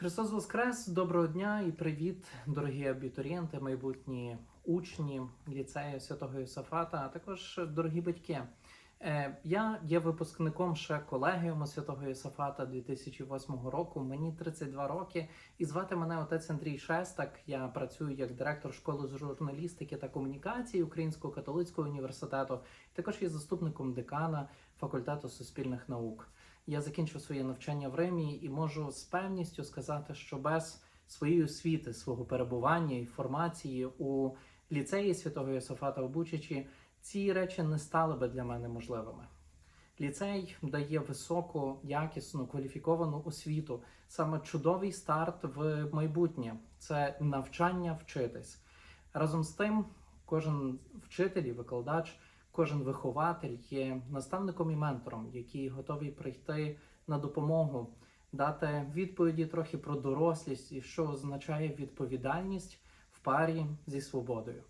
Христос Воскрес! Доброго дня і привіт, дорогі абітурієнти, майбутні учні ліцею святого Йосафата, а також дорогі батьки. Е, Я є випускником ще колегіуму святого Йосафата 2008 року. Мені 32 роки, і звати мене отець Андрій Шестак. Я працюю як директор школи з журналістики та комунікації Українського католицького університету. Також є заступником декана факультету суспільних наук. Я закінчив своє навчання в Римі і можу з певністю сказати, що без своєї освіти, свого перебування і формації у ліцеї святого Йосифата в Бучичі ці речі не стали би для мене можливими. Ліцей дає високу, якісну, кваліфіковану освіту, саме чудовий старт в майбутнє це навчання вчитись. Разом з тим, кожен вчитель і викладач, кожен вихователь є наставником і ментором, який готовий прийти на допомогу, дати відповіді трохи про дорослість і що означає відповідальність в парі зі свободою.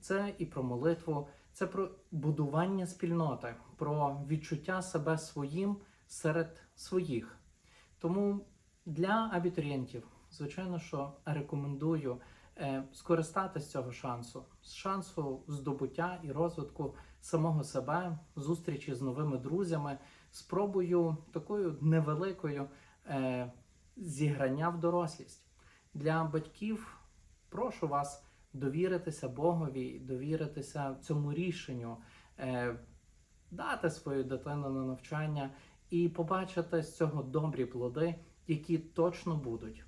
Це і про молитву, це про будування спільноти, про відчуття себе своїм серед своїх. Тому для абітурієнтів, звичайно, що рекомендую скористатися цього шансу, з шансу здобуття і розвитку самого себе, зустрічі з новими друзями, спробою такою невеликою е, зіграння в дорослість. Для батьків прошу вас довіритися Богові, довіритися цьому рішенню, е, дати свою дитину на навчання і побачити з цього добрі плоди, які точно будуть.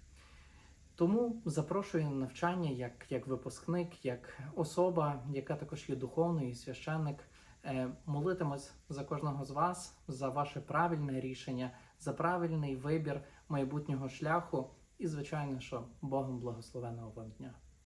Тому запрошую на навчання як, як випускник, як особа, яка також є духовною і священник. Е, молитимось за кожного з вас, за ваше правильне рішення, за правильний вибір майбутнього шляху і, звичайно, що Богом благословеного вам дня.